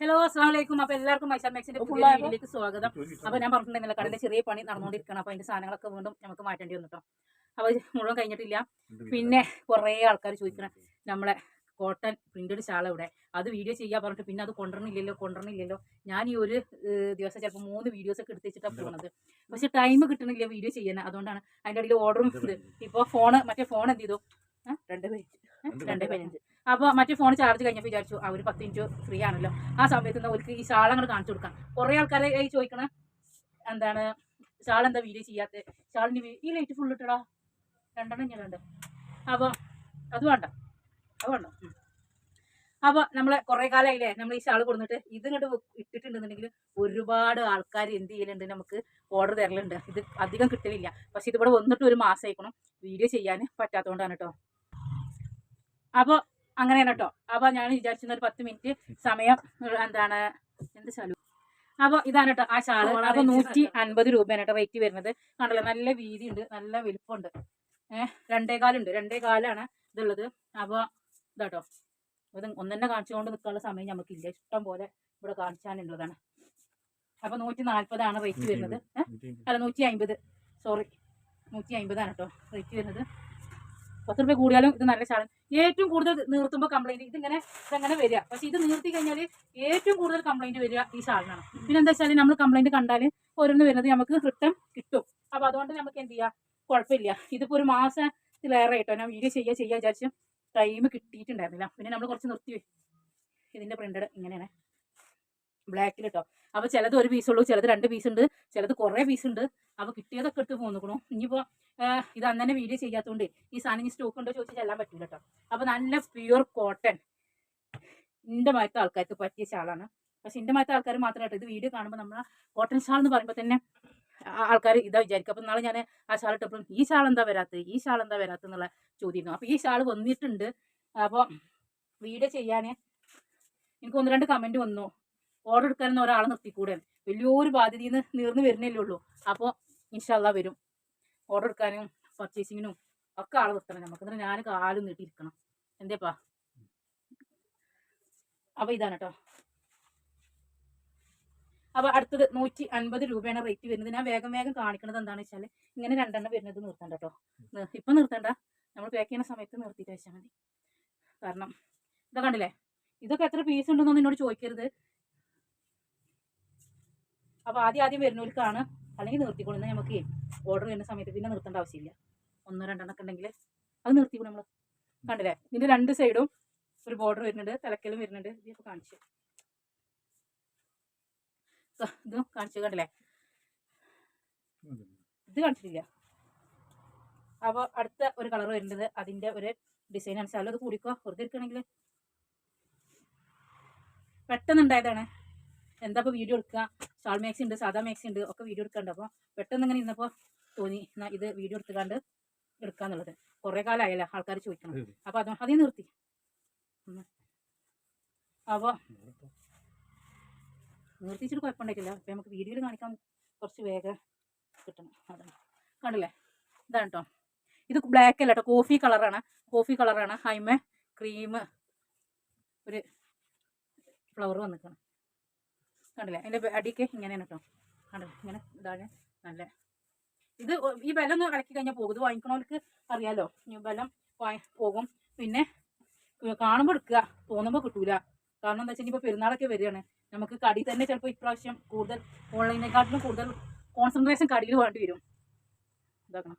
Hello അസ്സാം വലൈക്കും അപ്പൊ എല്ലാവർക്കും മൈസാ മാക്സിന്റെ പുതിയ സ്വാഗതം. അപ്പൊ ഞാൻ പറഞ്ഞിട്ടുണ്ടെങ്കിൽ കടന്റെ ചെറിയ പണി നടന്നുകൊണ്ടിരിക്കണം അപ്പൊ അതിന്റെ സാധനങ്ങളൊക്കെ വീണ്ടും നമുക്ക് മാറ്റേണ്ടി വന്നു കേട്ടോ അപ്പൊ മുഴുവൻ കഴിഞ്ഞിട്ടില്ല. പിന്നെ കുറെ ആൾക്കാർ ചോദിക്കണം നമ്മളെ കോട്ടൺ പ്രിന്റഡ് ഷാൾ ഇവിടെ അത് വീഡിയോ ചെയ്യാൻ പറഞ്ഞിട്ട് പിന്നെ അത് കൊണ്ടുവരണില്ലല്ലോ കൊണ്ടുവരണില്ലല്ലോ. ഞാൻ ഈ ഒരു ദിവസം ചിലപ്പോൾ മൂന്ന് വീഡിയോസ് ഒക്കെ എടുത്തിട്ടാണ് പോകുന്നത് പക്ഷെ ടൈം കിട്ടണില്ല വീഡിയോ ചെയ്യാൻ അതുകൊണ്ടാണ് അതിന്റെ ഇടയിൽ ഓർഡറും ഇപ്പോൾ ഫോണ് മറ്റേ ഫോൺ എന്ത് ചെയ്തു? രണ്ട് പേജ്. രണ്ട് പതിനഞ്ച്. അപ്പോൾ മറ്റേ ഫോൺ ചാർജ് കഴിഞ്ഞപ്പോൾ വിചാരിച്ചു ആ ഒരു പത്ത് മിനിറ്റ് ഫ്രീ ആണല്ലോ. ആ സമയത്ത് നിന്ന് അവർക്ക് ഈ ഷാൾ അങ്ങോട്ട് കാണിച്ചു കൊടുക്കാം. കുറേ ആൾക്കാരെ ഈ ചോദിക്കണ എന്താണ് ഷാൾ എന്താ വീഡിയോ ചെയ്യാത്ത? വീ- ഈ ലൈറ്റ് ഫുൾ ഇട്ടടാ. രണ്ടെണ്ണം ഞാനുണ്ട് അപ്പോൾ അത് വേണ്ട അത് വേണ്ട. അപ്പോൾ നമ്മളെ കുറേ കാലമായില്ലേ നമ്മൾ ഈ ഷാൾ കൊടുത്തിട്ട് ഇത് ഇങ്ങോട്ട് ഇട്ടിട്ടുണ്ടെന്നുണ്ടെങ്കിൽ ഒരുപാട് ആൾക്കാർ എന്ത് ചെയ്യലുണ്ട് നമുക്ക് ഓർഡർ തരലുണ്ട്. ഇത് അധികം കിട്ടലില്ല. പക്ഷെ ഇതിവിടെ വന്നിട്ട് ഒരു മാസം ആയിക്കണം വീഡിയോ ചെയ്യാൻ പറ്റാത്തതുകൊണ്ടാണ് കേട്ടോ അപ്പോൾ അങ്ങനെയാണ് കേട്ടോ അപ്പോൾ ഞാൻ വിചാരിച്ചിരുന്ന ഒരു പത്ത് മിനിറ്റ് സമയം എന്താണ് എന്ത് ശാലു? അപ്പോൾ ഇതാണ് കേട്ടോ ആ ഷാൾ അപ്പോൾ നൂറ്റി അൻപത് രൂപയാണ് കേട്ടോ റേറ്റ് വരുന്നത്. കണ്ടല്ലോ നല്ല വീതിയുണ്ട് നല്ല വലുപ്പമുണ്ട്. ഏഹ് രണ്ടേകാലുണ്ട് രണ്ടേ കാലാണ് ഇതുള്ളത്. അപ്പോൾ ഇതാട്ടോ ഇത് ഒന്നെന്നെ കാണിച്ചുകൊണ്ട് നിൽക്കാനുള്ള സമയം നമുക്കില്ല ഇഷ്ടം പോലെ ഇവിടെ കാണിച്ചാനുള്ളതാണ്. അപ്പൊ നൂറ്റി നാൽപ്പതാണ് റേറ്റ് വരുന്നത്. ഏഹ് അല്ല നൂറ്റി അമ്പത് സോറി നൂറ്റി അമ്പതാണ് കേട്ടോ റേറ്റ് വരുന്നത്. പത്ത് രൂപ കൂടിയാലും ഇത് നല്ല ശാലം ഏറ്റവും കൂടുതൽ നിർത്തുമ്പോൾ കംപ്ലൈന്റ് ഇതിങ്ങനെ ഇതങ്ങനെ വരിക. പക്ഷെ ഇത് നിർത്തി കഴിഞ്ഞാൽ ഏറ്റവും കൂടുതൽ കംപ്ലൈന്റ് വരിക ഈ ശാലിനാണ് പിന്നെ എന്താ വെച്ചാൽ നമ്മൾ കംപ്ലൈന്റ് കണ്ടാൽ ഓരോന്ന് വരുന്നത് നമുക്ക് റിട്ടേൺ കിട്ടും. അപ്പോൾ അതുകൊണ്ട് നമുക്ക് എന്ത് ചെയ്യാം? കുഴപ്പമില്ല. ഇതിപ്പോൾ ഒരു മാസത്തിലേറെ ആയിട്ടോ. ഞാൻ വീഡിയോ ചെയ്യുക ചെയ്യുക വിചാരിച്ചു ടൈം കിട്ടിയിട്ടുണ്ടായിരുന്നില്ല. പിന്നെ നമ്മൾ കുറച്ച് നിർത്തി വെക്കും ഇതിന്റെ പ്രിന്റഡ് ഇങ്ങനെയാണ്. ബ്ലാക്കിൽ കേട്ടോ അപ്പോൾ ചിലത് ഒരു പീസ് ഉള്ളൂ ചിലത് രണ്ട് പീസ് ഉണ്ട് ചിലത് കുറേ ഉണ്ട് അപ്പോൾ കിട്ടിയതൊക്കെ എടുത്ത് പോന്നിക്കണു. ഇനിയിപ്പോൾ ഇത് അന്നെ വീഡിയോ ചെയ്യാത്തതുകൊണ്ട് ഈ സാധനം ഇനി സ്റ്റോക്ക് ഉണ്ടോ ചോദിച്ചാൽ ചെല്ലാൻ പറ്റില്ല കേട്ടോ അപ്പോൾ നല്ല പ്യുവർ കോട്ടൺ എന്റെ മറ്റത്തെ ആൾക്കാർക്ക് പറ്റിയ ഷാളാണ് പക്ഷെ എന്റെ മറ്റത്തെ ആൾക്കാർ മാത്രമായിട്ട് ഇത് വീഡിയോ കാണുമ്പോൾ നമ്മൾ കോട്ടൺ ഷാൾ എന്ന് പറയുമ്പോൾ തന്നെ ആൾക്കാർ ഇതാ വിചാരിക്കും. അപ്പം നാളെ ഞാൻ ആ ഷാൾ ഇട്ടപ്പോഴും ഈ ഷാൾ എന്താ വരാത്തത് ഈ ഷാൾ എന്താ വരാത്തത് എന്നുള്ള ചോദ്യം അപ്പോൾ ഈ ഷാൾ വന്നിട്ടുണ്ട്. അപ്പോൾ വീഡിയോ ചെയ്യാൻ എനിക്ക് ഒന്ന് രണ്ട് കമന്റ് വന്നു? ഓർഡർ എടുക്കാനൊന്നും ഒരാളെ നിർത്തിക്കൂടെ? വലിയൊരു ബാധ്യതയിൽ നിന്ന് നീർന്ന് വരുന്നില്ലേ ഉള്ളൂ. അപ്പോൾ ഇൻഷാല്ല വരും. ഓർഡർ എടുക്കാനും പർച്ചേസിങ്ങിനും ഒക്കെ ആളെ നിർത്തണം. നമുക്ക് എന്നിട്ട് ഞാൻ കാലും നീട്ടിയിരിക്കണം എന്തേപ്പാ? അപ്പോൾ ഇതാണ് കേട്ടോ അപ്പോൾ അടുത്തത് നൂറ്റി അൻപത് രൂപയാണ് റേറ്റ് വരുന്നത്. ഞാൻ വേഗം വേഗം കാണിക്കുന്നത് എന്താണെന്ന് വെച്ചാൽ ഇങ്ങനെ രണ്ടെണ്ണം വരുന്നത് നിർത്തണ്ട കേട്ടോ ഇപ്പം നിർത്തണ്ട. നമ്മൾ പാക്ക് ചെയ്യുന്ന സമയത്ത് നിർത്തിയിട്ട് വെച്ചാൽ മതി. കാരണം ഇതൊക്കെ കണ്ടില്ലേ? ഇതൊക്കെ എത്ര പീസ് ഉണ്ടെന്നൊന്നും എന്നോട് ചോദിക്കരുത്. അപ്പോൾ ആദ്യം ആദ്യം വരുന്നവർക്കാണ് അല്ലെങ്കിൽ നിർത്തിക്കൊള്ളുന്നത് നമുക്ക് ഓർഡർ വരുന്ന സമയത്ത് പിന്നെ നിർത്തേണ്ട ആവശ്യമില്ല. ഒന്നോ രണ്ടെണ്ണം ഒക്കെ ഉണ്ടെങ്കിൽ അത് നിർത്തിക്കൂടെ നമ്മൾ കണ്ടില്ലേ? ഇതിന്റെ രണ്ട് സൈഡും ഒരു ബോർഡർ വരുന്നുണ്ട് തലക്കലും വരുന്നുണ്ട്. ഇതിപ്പോൾ കാണിച്ചു. ഇത് കാണിച്ചു കണ്ടില്ലേ? ഇത് കാണിച്ചിട്ടില്ല. അപ്പോൾ അടുത്ത ഒരു കളർ വരുന്നത് അതിന്റെ ഒരു ഡിസൈൻ അനുസരിച്ച്. അത് കൂടിക്കോ? വെറുതെ ഇരിക്കണമെങ്കിൽ പെട്ടെന്ന് ഉണ്ടായതാണ് എന്താ ഇപ്പോൾ വീഡിയോ എടുക്കുക? ഷാൾ മാക്സി ഉണ്ട് സാധാ മാക്സി ഉണ്ട് ഒക്കെ വീഡിയോ എടുക്കണ്ട അപ്പോൾ പെട്ടെന്ന് ഇങ്ങനെ ഇന്നപ്പോൾ തോന്നി എന്നാൽ ഇത് വീഡിയോ എടുത്തുകൊണ്ട് എടുക്കാന്നുള്ളത്. കുറേ കാലമായല്ലോ ആൾക്കാർ ചോദിക്കണം. അപ്പോൾ അത്. അതേ നിർത്തി. അപ്പോൾ നിർത്തിച്ചിട്ട് കുഴപ്പമുണ്ടായിട്ടില്ല. അപ്പോൾ നമുക്ക് വീഡിയോയിൽ കാണിക്കാൻ കുറച്ച് വേഗം കിട്ടണം. അതാണ്. കണ്ടില്ലേ? ഇതാണ് കേട്ടോ ഇത് ബ്ലാക്ക് അല്ല കേട്ടോ കോഫി കളറാണ് കോഫി കളറാണ് ഹൈമ ക്രീം ഒരു ഫ്ലവർ വന്നിക്കണം കണ്ടില്ലേ? അതിന്റെ അടിക്ക് ഇങ്ങനെയാണ് കേട്ടോ കണ്ടില്ലേ? ഇങ്ങനെ ഇതാണ് നല്ല ഇത് ഈ ബലം ഒന്ന് ഇളക്കി കഴിഞ്ഞാൽ പോകും. ഇത് വാങ്ങിക്കണവർക്ക് അറിയാലോ. ബലം പോകും. പിന്നെ കാണുമ്പോൾ എടുക്കുക. തോന്നുമ്പോൾ കിട്ടൂല. കാരണം എന്താ വെച്ചാൽ ഇപ്പോൾ പെരുന്നാളൊക്കെ വരികയാണ്. നമുക്ക് കടി തന്നെ ചിലപ്പോൾ ഇപ്രാവശ്യം കൂടുതൽ ഓൺലൈനേക്കാട്ടിലും കൂടുതൽ കോൺസെൻട്രേഷൻ കടിയിൽ വേണ്ടി വരും. ഇതാക്കണം.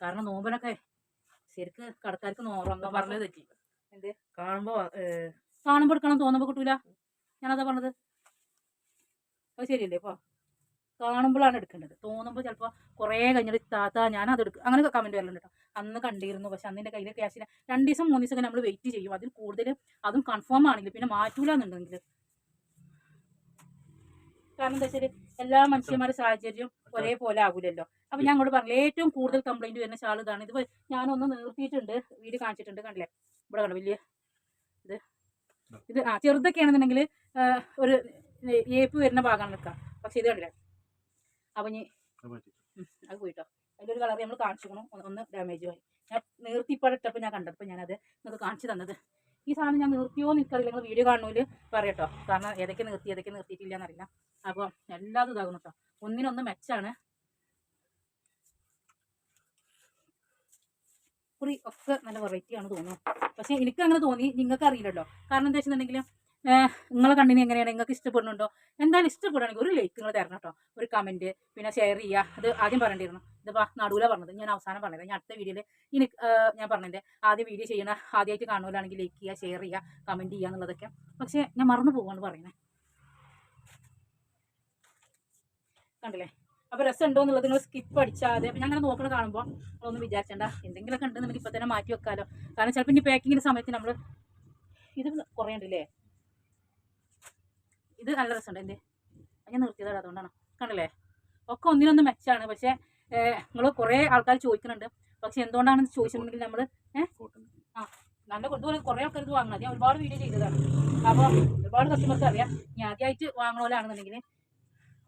കാരണം നോമ്പിനൊക്കെ ശരിക്ക് കടക്കാർക്ക് നോറങ്ങാൻ പറഞ്ഞത് തെറ്റി എന്ത്? കാണുമ്പോ കാണുമ്പോൾ എടുക്കണം തോന്നുമ്പോൾ കിട്ടൂല. ഞാനതാ പറഞ്ഞത്. അത് ശരിയല്ലേ ഇപ്പോൾ കാണുമ്പോഴാണ് എടുക്കേണ്ടത്. തോന്നുമ്പോൾ ചിലപ്പോൾ കുറേ കഴിഞ്ഞിട്ട് താത്ത ഞാൻ അത് എടുക്കും അങ്ങനെ കമന്റ് വരലുണ്ട് കേട്ടോ അന്ന് കണ്ടിരുന്നു. പക്ഷെ അന്ന് എന്റെ കയ്യിൽ ക്യാഷിന് രണ്ട് ദിവസം മൂന്ന് ദിവസം നമ്മൾ വെയിറ്റ് ചെയ്യും. അതിൽ കൂടുതൽ അതും കൺഫേം ആണെങ്കിൽ പിന്നെ മാറ്റൂല എന്നുണ്ടെങ്കിൽ കാരണം എന്താ വെച്ചാൽ എല്ലാ മനുഷ്യന്മാരുടെ സാഹചര്യം ഒരേപോലെ ആകൂലല്ലോ. അപ്പം ഞാൻ അങ്ങോട്ട് പറഞ്ഞില്ല ഏറ്റവും കൂടുതൽ കംപ്ലൈന്റ് വരുന്ന ഷാൾ ഇതാണ്. ഇത് ഞാനൊന്ന് നിർത്തിയിട്ടുണ്ട്. വീട് കാണിച്ചിട്ടുണ്ട്. കണ്ടില്ലേ? ഇവിടെ കണ്ടു? വലിയ ഇത് ആ ചെറുതൊക്കെ ആണെന്നുണ്ടെങ്കിൽ ഒരു ഏപ്പ് വരുന്ന ഭാഗമാണ് നിൽക്കുക പക്ഷെ ഇത് കണ്ടില്ല? അപ്പം ഇനി അത് പോയിട്ടോ അതിലൊരു കളർ നമ്മൾ കാണിച്ചു ഒന്ന് ഡാമേജ് ആയി. ഞാൻ നിർത്തിപ്പാട് ഇട്ടപ്പോൾ ഞാൻ കണ്ടപ്പോൾ ഞാനത് നിങ്ങൾക്ക് കാണിച്ചു തന്നത്. ഈ സാധനം ഞാൻ നിർത്തിയോ എന്ന് എനിക്കറിയില്ല. നിങ്ങൾ വീഡിയോ കാണുന്നതിൽ പറയട്ടോ കാരണം ഏതൊക്കെ നിർത്തി ഏതൊക്കെ നിർത്തിയിട്ടില്ല എന്നറിയില്ല. അപ്പോൾ എല്ലാതും ഇതാകുന്നു കേട്ടോ ഒന്നിനൊന്ന് മെച്ചാണ് കുറി ഒക്കെ നല്ല വെറൈറ്റി ആണ് തോന്നുന്നു. പക്ഷേ എനിക്ക് അങ്ങനെ തോന്നി. നിങ്ങൾക്ക് അറിയില്ലല്ലോ. കാരണം എന്താ വെച്ചിട്ടുണ്ടെങ്കിൽ നിങ്ങളെ കണ്ണിന് എങ്ങനെയാണ്? നിങ്ങൾക്ക് ഇഷ്ടപ്പെടുന്നുണ്ടോ? എന്തായാലും ഇഷ്ടപ്പെടുകയാണെങ്കിൽ ഒരു ലൈക്ക് നിങ്ങൾ തരണം കേട്ടോ. ഒരു കമന്റ് പിന്നെ ഷെയർ ചെയ്യുക. അത് ആദ്യം പറയേണ്ടിയിരുന്നു. ഇതിപ്പോൾ നടുവില പറഞ്ഞത്. ഞാൻ അവസാനം പറഞ്ഞത്. ഞാൻ അടുത്ത വീഡിയോയിൽ ഇനി ഞാൻ പറഞ്ഞതിന്റെ ആദ്യം വീഡിയോ ചെയ്യണ ആദ്യമായിട്ട് കാണുമല്ലാണെങ്കിൽ ലൈക്ക് ചെയ്യുക ഷെയർ ചെയ്യുക കമന്റ് ചെയ്യുക എന്നുള്ളതൊക്കെ. പക്ഷേ ഞാൻ മറന്നു പോകാണ് പറയുന്നത്. കണ്ടില്ലേ? അപ്പോൾ രസം ഉണ്ടോ എന്നുള്ളത് നിങ്ങൾ സ്കിപ്പ് അടിച്ചാതെ. അപ്പം ഞാൻ അങ്ങനെ നോക്കണ കാണുമ്പോൾ നമ്മളൊന്നും വിചാരിച്ചണ്ട. എന്തെങ്കിലുമൊക്കെ നമുക്ക് ഇപ്പൊ തന്നെ മാറ്റി വെക്കാലോ. കാരണം ചിലപ്പോൾ ഇനി പാക്കിങ്ങിന്റെ സമയത്ത് നമ്മൾ ഇത് കുറേ ഉണ്ടല്ലേ? ഇത് നല്ല രസമുണ്ട്. അത് ഞാൻ നിർത്തിയതാണ് അതുകൊണ്ടാണ്. കണ്ടില്ലേ? ഒക്കെ ഒന്നിനൊന്ന് മെച്ചാണ് പക്ഷേ നിങ്ങൾ കുറേ ആൾക്കാർ ചോദിക്കുന്നുണ്ട് പക്ഷെ എന്തുകൊണ്ടാണെന്ന് ചോദിച്ചിട്ടുണ്ടെങ്കിൽ നമ്മൾ ആ നല്ല ഇതുപോലെ കുറേ ആൾക്കാർ ഇത് വാങ്ങണം ഞാൻ ഒരുപാട് വീഡിയോ ചെയ്തതാണ്. അപ്പോൾ ഒരുപാട് കസ്റ്റമർക്ക് അറിയാം. ഞാൻ ആദ്യമായിട്ട് വാങ്ങണോലാണെന്നുണ്ടെങ്കിൽ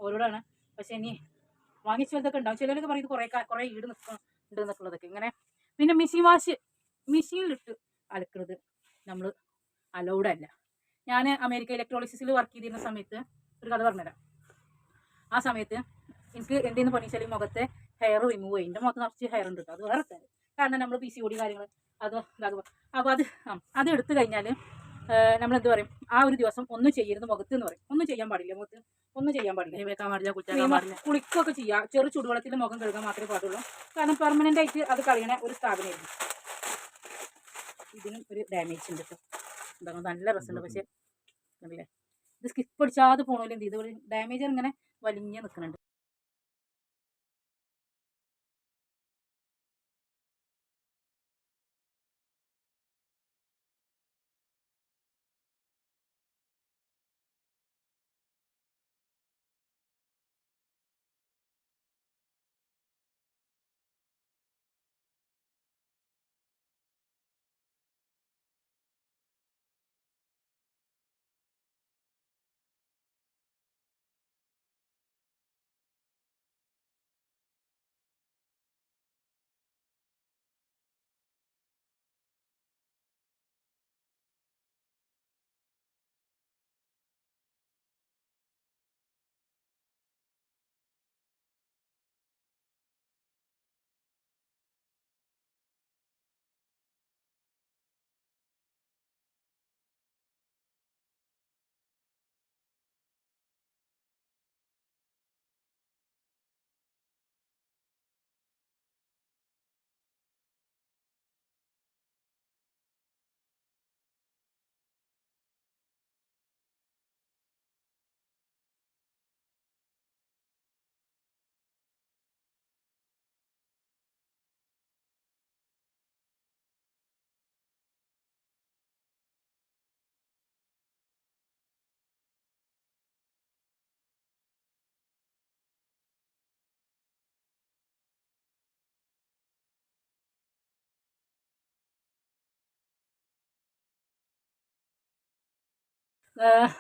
ഓരോടാണ്. പക്ഷെ ഇനി വാങ്ങിച്ച പോലത്തൊക്കെ ഉണ്ടാവും. ചിലരൊക്കെ പറയുന്നത് കുറേ കുറെ കുറേ ഈട് നിൽക്കണം ഉണ്ട് ഇങ്ങനെ പിന്നെ മെഷീൻ വാഷ് മെഷീനിലിട്ട് അലക്കുന്നത് നമ്മൾ അലൗഡ് അല്ല. ഞാൻ അമേരിക്ക ഇലക്ട്രോളിസിസിൽ വർക്ക് ചെയ്തിരുന്ന സമയത്ത് ഒരു കഥ പറഞ്ഞുതരാം. ആ സമയത്ത് എനിക്ക് എന്തെന്ന് പണിച്ചാൽ മുഖത്തെ ഹെയർ റിമൂവ് ചെയ്യും. എന്റെ മുഖത്ത് നിറച്ച് ഹെയർ ഉണ്ട് അത് വേറെ കാരണം നമ്മൾ പി സി ഓടി കാര്യങ്ങൾ അത് അപ്പോൾ അത് അത് എടുത്തു കഴിഞ്ഞാൽ നമ്മൾ എന്ത് പറയും? ആ ഒരു ദിവസം ഒന്നും ചെയ്യരുത് മുഖത്ത് എന്ന് പറയും. ഒന്നും ചെയ്യാൻ പാടില്ല മുഖത്ത്. ഒന്നും ചെയ്യാൻ പാടില്ല. വെക്കാൻ പാടില്ല ക്രീം പാടില്ല. കുളിക്കൊക്കെ ചെയ്യാം. ചെറു ചൂടുവെള്ളത്തിൽ മുഖം കഴുകാൻ മാത്രമേ പാടുള്ളൂ. കാരണം പെർമനന്റ് ആയിട്ട് അത് കളയണ ഒരു സ്ഥാപനമായിരുന്നു ഇതിനും ഒരു ഡാമേജ് ഉണ്ട് കേട്ടോ എന്താണ് നല്ല രസമുണ്ട്. പക്ഷെ ഇത് സ്കിപ്പ് അടിച്ചാതെ പോണല്ലോ എന്ത് ഇതുപോലെ ഡാമേജ് ഇങ്ങനെ വലിഞ്ഞ് നിൽക്കുന്നുണ്ട്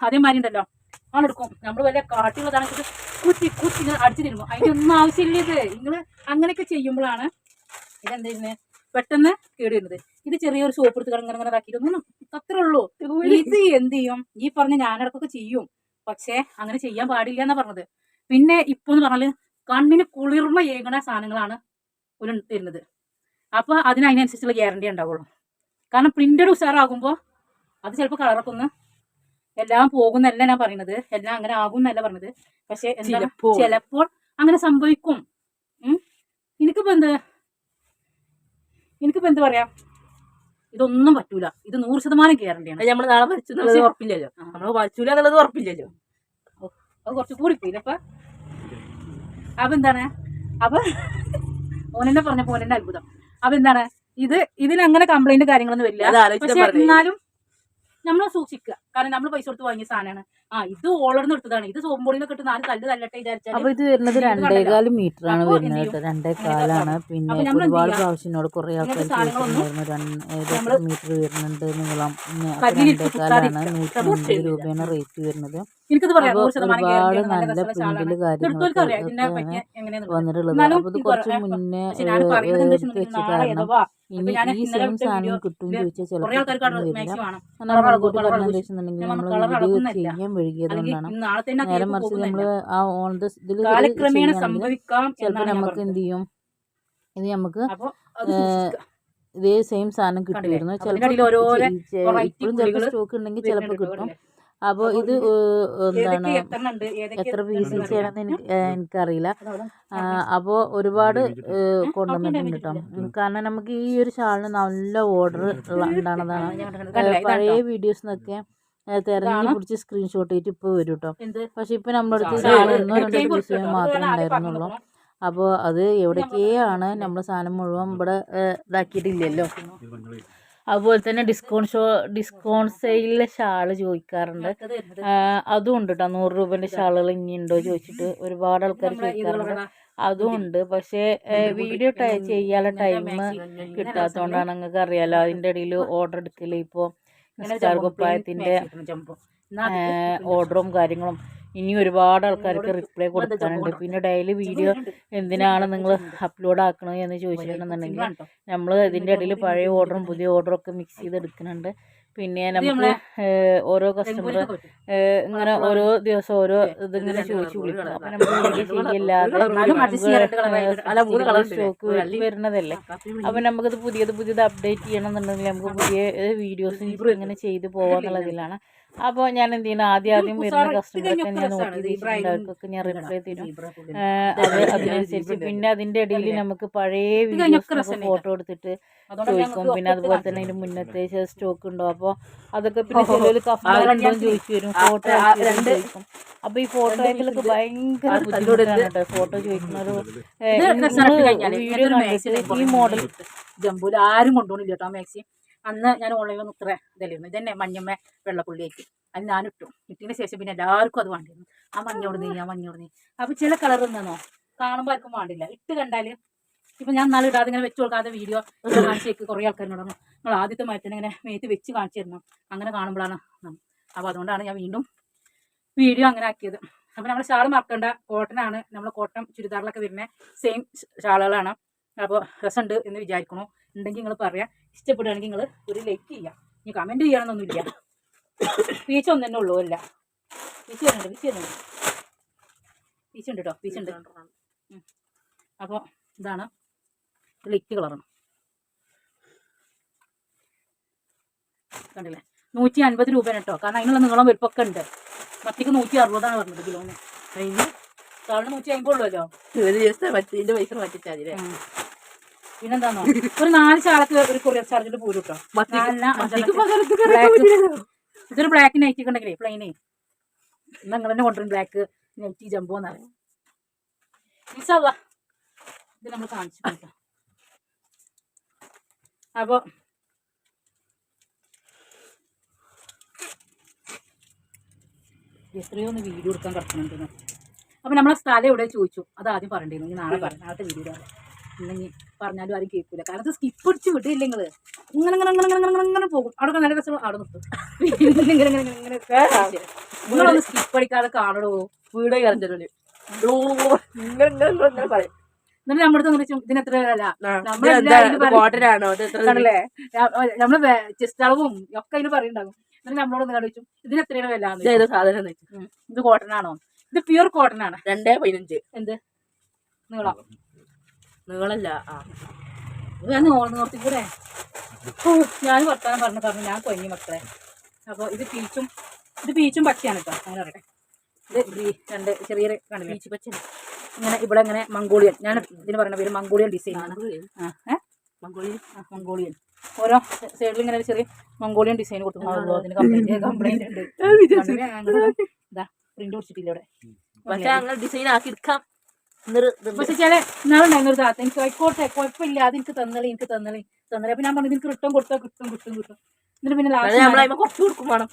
അതേമാതിരി ഉണ്ടല്ലോ ആണെടുക്കും. നമ്മൾ വല്ല കാട്ടിയുള്ളതാണ് കുത്തി കുത്തി ഇങ്ങനെ അടിച്ചു തരുമ്പോൾ അതിന്റെ ഒന്നും ആവശ്യമില്ല ഇത്. നിങ്ങൾ അങ്ങനെയൊക്കെ ചെയ്യുമ്പോഴാണ് ഇതെന്തായിരുന്നു പെട്ടെന്ന് കേടുവരുന്നത് ഇത് ചെറിയൊരു സോപ്പ് എടുത്ത് കടങ്ങനെ ഇങ്ങനെ ഇതാക്കിയിട്ടൊന്നും അത്രേ ഉള്ളൂ. ഇത് എന്ത് ചെയ്യും? ഈ പറഞ്ഞ ഞാനടക്കൊക്കെ ചെയ്യും. പക്ഷേ അങ്ങനെ ചെയ്യാൻ പാടില്ല എന്നാ പറഞ്ഞത്. പിന്നെ ഇപ്പൊ എന്ന് പറഞ്ഞാൽ കണ്ണിന് കുളിർമ ഏകണ സാധനങ്ങളാണ് ഒരു തരുന്നത്. അപ്പൊ അതിന് അതിനനുസരിച്ചുള്ള ഗ്യാരണ്ടി ഉണ്ടാവുള്ളൂ. കാരണം പ്രിന്റഡ് ഉഷാറാകുമ്പോൾ അത് ചിലപ്പോൾ കളറൊക്കെ ഒന്ന് എല്ലാം പോകുന്നല്ല ഞാൻ പറയുന്നത് എല്ലാം അങ്ങനെ ആകും എന്നല്ല പറഞ്ഞത് പക്ഷെ ചിലപ്പോൾ. അങ്ങനെ സംഭവിക്കും. എനിക്കിപ്പോ എന്ത്? എനിക്കിപ്പോ എന്ത് പറയാ? ഇതൊന്നും പറ്റൂല. ഇത് നൂറ് ശതമാനം ഗ്യാരണ്ടിയാണ് നമ്മൾ നാളെ മരിച്ചു ഉറപ്പില്ലല്ലോ. നമ്മൾ മരിച്ചൂല എന്നുള്ളത് ഉറപ്പില്ലല്ലോ. അത് കുറച്ച് കൂടി അപ്പൊ അപ്പൊ എന്താണ്? അപ്പൊ ഓനെന്നെ പറഞ്ഞ പോലെ അത്ഭുതം. അപ്പൊ എന്താണ്? ഇത് ഇതിന് അങ്ങനെ കംപ്ലൈന്റ് കാര്യങ്ങളൊന്നും വരില്ല. പക്ഷെ എന്നാലും നമ്മൾ സൂക്ഷിക്കുക കാരണം നമ്മൾ പൈസ കൊടുത്ത് വാങ്ങിയ സാധനമാണ് ആ ഇത് ഓളർന്ന് എടുത്തതാണ്. ഇത് സോമ്പോളിൽ നിന്ന് ഇട്ട് നാല് കല്ല് തല്ലട്ടെ വിചാരിച്ചാൽ അപ്പൊ ഇത് വരുന്നത്. രണ്ടേകാൽ മീറ്റർ ആണ് വരുന്നത്. കേട്ടോ രണ്ടേകാലാണ് പിന്നെ ഒരുപാട് ചെയ്യാ? പ്രാവശ്യം കുറെ ആൾക്കാർ സാധനങ്ങളൊന്നും ചോദിച്ചിട്ടുണ്ടായിരുന്നു മീറ്റർ വരുന്നുണ്ട് നീളം പിന്നെ അപ്പൊ കല്ലിലിട്ട് രണ്ടേകാലാണ് നൂറ്റി അൻപത് രൂപയാണ് റേറ്റ് വരുന്നത്. എനിക്കത് പറയാം. നൂറ് ശതമാനം അറിയാം ഇതിനെ പറ്റി ഇനി ഈ സെയിം സാധനം കിട്ടും ചോദിച്ചാൽ ചിലപ്പോൾ നമ്മൾ വീഡിയോ. ചെയ്യാൻ വൈകിയത് കൊണ്ടാണ്. നേരെ മറിച്ച് നമ്മൾ ആ ഓൺ ദ ഇതിൽ ചിലപ്പോൾ നമുക്ക് എന്ത് ചെയ്യും? ഇത് നമുക്ക്. ഇതേ സെയിം സാധനം? കിട്ടുമായിരുന്നു variety ഇപ്പോഴും ചിലപ്പോൾ സ്റ്റോക്ക് ഉണ്ടെങ്കിൽ ചിലപ്പോൾ കിട്ടും? അപ്പോൾ അപ്പൊ ഇത് എന്താണ് എത്ര പീസ് ചെയ്യണമെന്ന് എനിക്ക് അറിയില്ല എനിക്കറിയില്ല. അപ്പോൾ ഒരുപാട്? കൊണ്ടുവന്നിട്ടുണ്ട് കേട്ടോ. കാരണം നമുക്ക് ഈ ഒരു ഷാളിന് നല്ല ഓർഡർ? ഇതാണ്? പഴയ വീഡിയോസ് എന്നൊക്കെ തെരഞ്ഞു. പിടിച്ച് സ്ക്രീൻഷോട്ട് ചെയ്തിട്ട് ഇപ്പോൾ വരും കേട്ടോ. പക്ഷെ ഇപ്പം നമ്മുടെ അടുത്ത് ഷാൾ ഒന്നോ രണ്ടോ പീസ് മാത്രമേ ഉണ്ടായിരുന്നുള്ളൂ. അപ്പോൾ അത് എവിടേക്കാണ് നമ്മൾ സാധനം മുഴുവൻ ഇവിടെ ഇതാക്കിയിട്ടില്ലല്ലോ. അതുപോലെ തന്നെ ഡിസ്കൗണ്ട് ഷോ ഡിസ്കൗണ്ട് സെയിലിലെ ഷാൾ ചോദിക്കാറുണ്ട്. അതും ഉണ്ട് കേട്ടോ നൂറ് രൂപേന്റെ ഷാളുകൾ ഇനിയുണ്ടോ ചോദിച്ചിട്ട് ഒരുപാട് ആൾക്കാർ ചോദിക്കാറുണ്ട്. അതും ഉണ്ട്. പക്ഷേ വീഡിയോ ടൈ ചെയ്യാനുള്ള ടൈം കിട്ടാത്തതുകൊണ്ടാണ് നിങ്ങൾക്ക് അറിയാലോ. അതിന്റെ ഇടയിൽ ഓർഡർ എടുക്കില്ല ഇപ്പോൾ സ്റ്റാർ കുപ്പായത്തിന്റെ ഓർഡറും കാര്യങ്ങളും ഇനി ഒരുപാട് ആൾക്കാർക്ക് റിപ്ലൈ കൊടുക്കാനുണ്ട്. പിന്നെ ഡെയിലി വീഡിയോ എന്തിനാണ് നിങ്ങൾ അപ്ലോഡ് ആക്കണത് എന്ന് ചോദിച്ചിട്ടുണ്ടെന്നുണ്ടെങ്കിൽ നമ്മൾ ഇതിന്റെ ഇടയിൽ പഴയ ഓർഡറും പുതിയ ഓർഡറും ഒക്കെ മിക്സ് ചെയ്ത് എടുക്കുന്നുണ്ട് പിന്നെ നമ്മൾ ഓരോ കസ്റ്റമർ ഇങ്ങനെ ഓരോ ദിവസം ഓരോ ഇതിങ്ങനെ ചോദിച്ചു വിളിക്കും. അപ്പം നമുക്ക് വീഡിയോ ചെയ്യില്ലാതെ. സ്റ്റോക്ക് വരുന്നതല്ലേ. അപ്പം നമുക്കത് പുതിയത് പുതിയത് അപ്ഡേറ്റ് ചെയ്യണമെന്നുണ്ടെങ്കിൽ നമുക്ക് പുതിയ വീഡിയോസ് ഇങ്ങനെ ചെയ്ത് പോവാന്നുള്ളതിലാണ് അപ്പോൾ ഞാൻ എന്ത് ചെയ്യണം ആദ്യം ആദ്യം വരുന്ന കസ്റ്റമറൊക്കെ ഞാൻ നോക്കി വെച്ചിട്ടുണ്ടാവർക്കൊക്കെ ഞാൻ റിപ്ലൈ തരും. അത് അതിനനുസരിച്ച് പിന്നെ അതിന്റെ ഇടയിൽ നമുക്ക് പഴയ വീഡിയോസ് ഫോട്ടോ എടുത്തിട്ട് ചോദിക്കും. പിന്നെ അതുപോലെ തന്നെ അതിന് മുന്നത്തെ സ്റ്റോക്ക് ഉണ്ടോ? അപ്പോൾ അതൊക്കെ പിന്നെ ചിലർ ഞാൻ ചോദിച്ചു വരും. ഫോട്ടോ ചോദിക്കും. അപ്പോൾ ഈ ഫോട്ടോ അയക്കലൊക്കെ ഭയങ്കര ബുദ്ധിമുട്ടാണ് കേട്ടോ. ഫോട്ടോ വീഡിയോ കണ്ടിട്ട് ഈ മോഡൽ ജമ്പൂൽ ആരും കൊണ്ടുപോകുന്നില്ല കേട്ടോ. മാക്സി അന്ന് ഞാൻ ഓൺലൈനിൽ നിന്ന് ഇത്ര ഇതല്ലായിരുന്നു ഇതന്നെ മഞ്ഞമ്മ വെള്ളപ്പുള്ളിയായിട്ട്. അത് ഞാൻ ഇട്ടു ഇട്ടതിന് ശേഷം പിന്നെ എല്ലാവർക്കും അത് വേണ്ടിയിരുന്നു. ആ മഞ്ഞോട് നീ ആ മഞ്ഞോട് നീ അപ്പൊ ചില കളർ നിന്നോ കാണുമ്പോൾ ആർക്കും വേണ്ടില്ല. ഇട്ട് കണ്ടാൽ ഇപ്പൊ ഞാൻ നാളെ ഇടാതെ ഇങ്ങനെ വെച്ച് കൊടുക്കാതെ വീഡിയോ കാണിച്ചേക്ക് കുറെ ആൾക്കാരോട് നമ്മൾ നിങ്ങൾ ആദ്യത്തെ മരത്തിന് ഇങ്ങനെ മേത്ത് വെച്ച് കാണിച്ചു തരണം. അങ്ങനെ കാണുമ്പോഴാണ് അപ്പൊ അതുകൊണ്ടാണ് ഞാൻ വീണ്ടും വീഡിയോ അങ്ങനെ ആക്കിയത്. അപ്പൊ നമ്മൾ ഷാൾ മറക്കേണ്ട. കോട്ടൺ ആണ്. നമ്മൾ കോട്ടൺ ചുരിദാറിലൊക്കെ വരുന്ന സെയിം ഷാളുകളാണ്. അപ്പോൾ രസമുണ്ട് എന്ന് വിചാരിക്കണു. ഉണ്ടെങ്കിൽ നിങ്ങൾ പറയാം. ഇഷ്ടപ്പെടുകയാണെങ്കിൽ നിങ്ങൾ ഒരു ലൈക്ക് ചെയ്യാം. ഇനി കമന്റ് ചെയ്യണമെന്നൊന്നുമില്ല പീച്ച ഒന്നും തന്നെ ഉള്ളൂ അല്ല പീച്ച വരുന്നുണ്ട് പീച്ച വരുന്നുണ്ട്. പീച്ച ഉണ്ട് കേട്ടോ പീച്ച ഉണ്ട്. അപ്പോൾ ഇതാണ് ലൈറ്റ് കളറാണ് കണ്ടില്ലേ? നൂറ്റി അൻപത് രൂപയാണ് കേട്ടോ കാരണം അതിനുള്ള നീളം വലുപ്പമൊക്കെ ഉണ്ട്. മത്തിക്ക് നൂറ്റി അറുപതാണ് പറഞ്ഞത് കിലോന്. അതിന് കാരണം നൂറ്റി അമ്പതുള്ളൂല്ലോ ഒരു ദിവസം മറ്റേ പൈസ മാറ്റിച്ചാൽ ഉം. പിന്നെന്താന്നോ? ഒരു നാല് ചാളക്ക് ഒരു കൊറിയർ പോരും കേട്ടോ. ഇതൊരു ബ്ലാക്ക് നൈറ്റി ഉണ്ടെങ്കിലേ പ്ലെയിനേ നിങ്ങൾ തന്നെ കൊണ്ടുവരും ബ്ലാക്ക് നൈറ്റ് ജംബോ എന്നാണ് അപ്പൊ ഇത് നമ്മൾ കാണിച്ചു അപ്പോൾ എത്രയോ ഒന്ന് വീഡിയോ എടുക്കാൻ കിടക്കുന്നുണ്ടെന്ന്. അപ്പോൾ നമ്മളെ സ്ഥലം എവിടെ ചോദിച്ചു. അത് ആദ്യം പറയണ്ടിരുന്നു നാളെ പറയാം നാളത്തെ വീഡിയോ ഇല്ലെങ്കിൽ പറഞ്ഞാലും ആരും കേൾക്കില്ല കാരണം സ്കിപ്പ് അടിച്ച് വിട്ടില്ല നിങ്ങൾ ഇങ്ങനെ ഇങ്ങനെ ഇങ്ങനെ ഇങ്ങനെ ഇങ്ങനെ ഇങ്ങനെ പോകും. അവിടെ നല്ല രസം അവിടെ നിർത്തും. ഇങ്ങനെ ഇങ്ങനെ ഇങ്ങനെ ഇങ്ങനെ നിങ്ങളൊന്ന് സ്കിപ്പ് അടിക്കാതെ കാണണോ വീട് പറയും. എന്നിട്ട് നമ്മുടെ അടുത്ത് ഇങ്ങനെ ഇതിന് എത്ര വില? നമ്മൾ ചെസ്റ്റ് അളവും ഒക്കെ അതിന് പറയുണ്ടാകും. എന്നിട്ട് നമ്മളോട് ഒന്ന് കണ്ടിച്ചു ഇതിന് എത്രയാണ് വില? സാധനം ഇത് കോട്ടൺ ആണോ? ഇത് പ്യൂർ കോട്ടൺ ആണ്. രണ്ടേ പതിനഞ്ച്. എന്ത്? നീളം? നീളല്ല. ആ. ഞാൻ നോർത്തി കൂടെ. ഞാൻ വർത്താനം പറഞ്ഞു പറഞ്ഞു. ഞാൻ കൊഞ്ഞി മക്കളെ. അപ്പോൾ ഇത് പീച്ചും ഇത് പീച്ചും പച്ചയാണ് കേട്ടോ അങ്ങനെ പറയട്ടെ. ഇത് രണ്ട് ചെറിയ കണ്ടില്ലേ ബീച്ച് പച്ച ഇങ്ങനെ ഇവിടെ ഇങ്ങനെ മംഗോളിയൻ. ഞാൻ ഇതിന് പറയുന്ന പേര് മംഗോളിയൻ ഡിസൈൻ ആണ്. മംഗോളിയൻ? മംഗോളിയൻ? ഓരോ സൈഡിൽ ഇങ്ങനെ ചെറിയ മംഗോളിയൻ ഡിസൈൻ കൊടുത്തു അതിന് കംപ്ലൈന്റ് കംപ്ലൈന്റ് ഉണ്ട്? ഇതാ പ്രിന്റ് കൊടുത്തിട്ടില്ല ഇവിടെ. പക്ഷെ അങ്ങനെ ഡിസൈൻ ആക്കി എടുക്കാം. പക്ഷെ ചില നാളുണ്ടായിരുന്നു ഒരു താത്ത. എനിക്ക് ആയിക്കോട്ടെ കുഴപ്പമില്ല അത് എനിക്ക് തന്നളി എനിക്ക് തന്നളി തന്നളി. അപ്പൊ ഞാൻ പറഞ്ഞു എനിക്ക് റിട്ടേൺ കൊടുത്താൽ കിട്ടും കിട്ടും കിട്ടും. എന്നിട്ട് പിന്നെ ലാസ്റ്റ് കുറച്ച് കൊടുക്കും വേണം.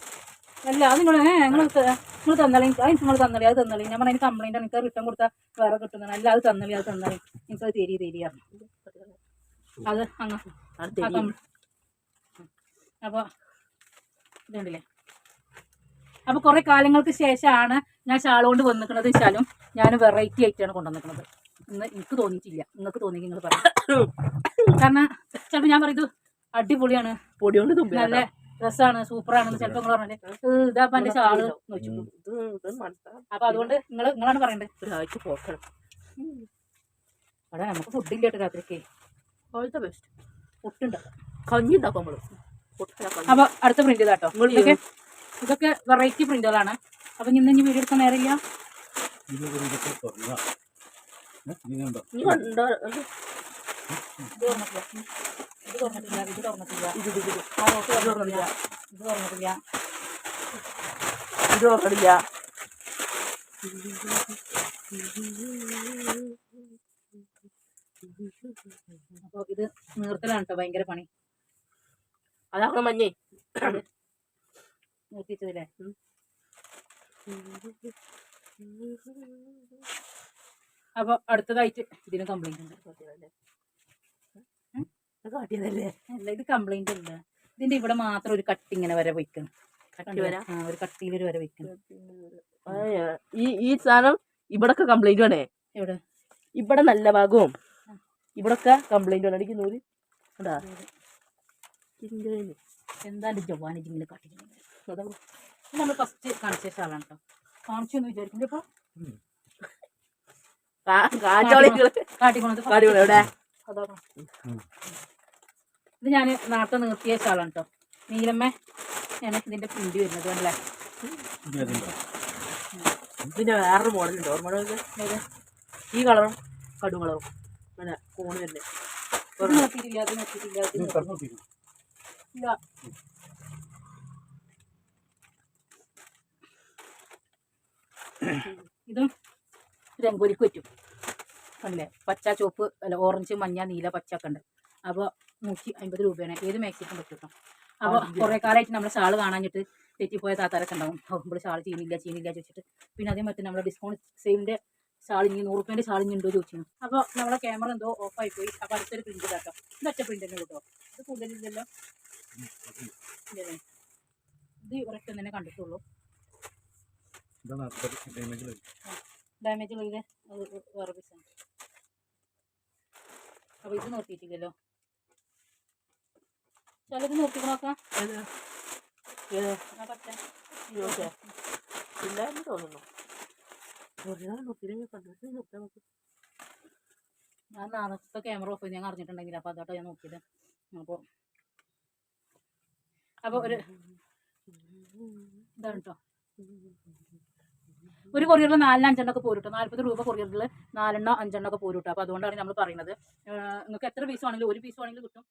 അല്ല അത് നിങ്ങൾ നിങ്ങൾ നിങ്ങൾ തന്നളി അത് നിങ്ങൾ തന്നളി അത് തന്നളി. ഞാൻ പറഞ്ഞു കംപ്ലൈന്റ് എനിക്ക് റിട്ടേൺ കൊടുത്താൽ വേറെ കിട്ടുന്നതാണ്. അല്ല അത് തന്നളി അത് തന്നളി. എനിക്ക് അത് തരി തരി പറഞ്ഞു. അത് അങ്ങനെ. അപ്പൊ ഇതുണ്ടല്ലേ? അപ്പൊ കുറെ കാലങ്ങൾക്ക് ശേഷമാണ് ഞാൻ ഷാൾ കൊണ്ട് വന്നിക്കുന്നത് വെച്ചാലും ഞാൻ വെറൈറ്റി ആയിട്ടാണ് കൊണ്ടുവന്നിരിക്കുന്നത് ഇന്ന് എനിക്ക് തോന്നിയിട്ടില്ല. നിങ്ങൾക്ക് തോന്നി നിങ്ങൾ പറയാം. കാരണം ചിലപ്പോൾ ഞാൻ പറയും ഇത് അടിപൊളിയാണ്. പൊടിയോണ്ട് നല്ല രസമാണ് സൂപ്പറാണെന്ന് ചിലപ്പോൾ നിങ്ങൾ പറഞ്ഞിട്ട് ഇതാ എന്റെ ഷാൾ അപ്പൊ അതുകൊണ്ട് നിങ്ങൾ നിങ്ങളാണ് പറയേണ്ടത്. ഒരാഴ്ച പോക്കണം. അവിടെ നമുക്ക് ഫുഡ് ഇല്ല കേട്ടോ രാത്രിക്ക്. പോലത്തെ ബെസ്റ്റ് ഫുഡുണ്ട് കഞ്ഞി ഉണ്ടാക്കും നമ്മൾ. പൊട്ടിച്ചാ കഞ്ഞി. അപ്പൊ അടുത്ത പ്രിന്റ് ഇതാട്ടോ ഇങ്ങൾ ഇതൊക്കെ വെറൈറ്റി പ്രിന്റുകളാണ് അപ്പൊ ഇന്ന് ഇനി വീഡിയോ എടുക്കാൻ നേരമില്ല നീ കണ്ടോ? അത് ഇത് തുറന്നിട്ടില്ല. ഇത് തുറന്നിട്ടില്ല. ഇത് തുറന്നിട്ടില്ല. ഇത് ഇത് ഇത് ആ റോട്ട് തുറന്നിട്ടില്ല. ഇത് തുറന്നിട്ടില്ല. ഇത് ഓർമ്മയില്ല അപ്പൊ ഇത് നീർത്തലാണ് കേട്ടോ ഭയങ്കര പണി. അതാണ് മഞ്ഞേ. നിർത്തിച്ചതില്ലേ അപ്പൊ അടുത്തതായിട്ട് ഇതിന് കംപ്ലൈന്റ് ഉണ്ട്. കാട്ടിയതല്ലേ? അല്ല ഇത് കംപ്ലൈന്റ് ഉണ്ട് ഇതിന്റെ ഇവിടെ മാത്രം ഒരു കട്ടി ഇങ്ങനെ വരെ വയ്ക്കണം. ഒരു കട്ടിയിൽ ഒരു വര വയ്ക്കണം. ഈ ഈ സാധനം ഇവിടൊക്കെ കംപ്ലൈന്റ് വേണേ? ഇവിടെ ഇവിടെ നല്ല ഭാഗവും ഇവിടൊക്കെ കംപ്ലൈന്റ് വേണം. ഒരു കണ്ടാ? എന്താ ജവാനിങ്ങനെ ജവാൻ നമ്മൾ ഫസ്റ്റ് കാണിച്ച ശാലാണ് കേട്ടോ കാണിച്ചു എന്ന് വിചാരിക്കുന്നുണ്ട്. ഇത് ഞാൻ നാട്ടിൽ നിർത്തിയ ശാലാണ് കേട്ടോ നീലമ്മ. ഞാൻ ഇതിന്റെ പ്രിന്റ് വരുന്നത് അല്ലേ ഇതിന്റെ വേറൊരു മോഡലുണ്ട് ഓർമ്മ? ഈ കളറും കടു കളറും. പിന്നെ കോണ് തന്നെ നിർത്തിയിട്ടില്ല അത് നിർത്തിയിട്ടില്ല ഇത് നിർത്തിയിട്ടില്ല. ഇല്ല. ഇതും രംഗോലിക്ക് പറ്റും. കണ്ടില്ലേ? പച്ച ചുവപ്പ് അല്ല ഓറഞ്ച് മഞ്ഞ നീല പച്ച ഒക്കെ ഉണ്ട്. അപ്പോൾ നൂറ്റി അമ്പത് രൂപയാണ്. ഏത് മാക്സിക്കും പറ്റും കേട്ടോ അപ്പോൾ കുറേ കാലമായിട്ട് നമ്മൾ ഷാൾ കാണാഞ്ഞിട്ട് തെറ്റിപ്പോയ താത്താരൊക്കെ ഉണ്ടാവും. നമ്മൾ ഷാൾ ചെയ്യുന്നില്ല ചെയ്യുന്നില്ല ചോദിച്ചിട്ട്. പിന്നെ അതേ മറ്റേ നമ്മുടെ ഡിസ്കൗണ്ട് സെയിലിന്റെ ഷാളിഞ്ഞ് നൂറ് റുപ്യേന്റെ ഷാളിഞ്ഞുണ്ടോ ചോദിച്ചു. അപ്പോൾ നമ്മളെ ക്യാമറ എന്തോ ഓഫായി പോയി. അപ്പോൾ അടുത്തൊരു പ്രിന്റ് ഇതാക്കാം ഇത് ഒറ്റ പ്രിന്റ് തന്നെ കേട്ടോ? ഇത് കൂടുതലില്ലല്ലോ? ഇത് ഒരൊറ്റ തന്നെ കണ്ടിട്ടുള്ളൂ. ഡാമേജ് വേറെ അപ്പോൾ ഇത് ചിലത് നോക്കാം? ഇല്ലാന്ന് തോന്നുന്നു. ഞാൻ നാളത്തെ ക്യാമറ ഓഫ് ഞാൻ അറിഞ്ഞിട്ടുണ്ടെങ്കിൽ അപ്പോൾ അതോട്ടോ ഞാൻ നോക്കിയത്. അപ്പോൾ അപ്പോൾ ഒരു ഇതാണ് കേട്ടോ ഒരു കൊറിയറിൽ നാലിന് അഞ്ചെണ്ണൊക്കെ പോരും കേട്ടോ നാൽപ്പത് രൂപ കൊറിയറിൽ നാലെണ്ണോ അഞ്ചെണ്ണോ ഒക്കെ അപ്പോൾ അതുകൊണ്ടാണ് നമ്മൾ പറയുന്നത്. നിങ്ങൾക്ക് എത്ര പീസ് ആണെങ്കിലും ഒരു പീസ് ആണെങ്കിലും കിട്ടും.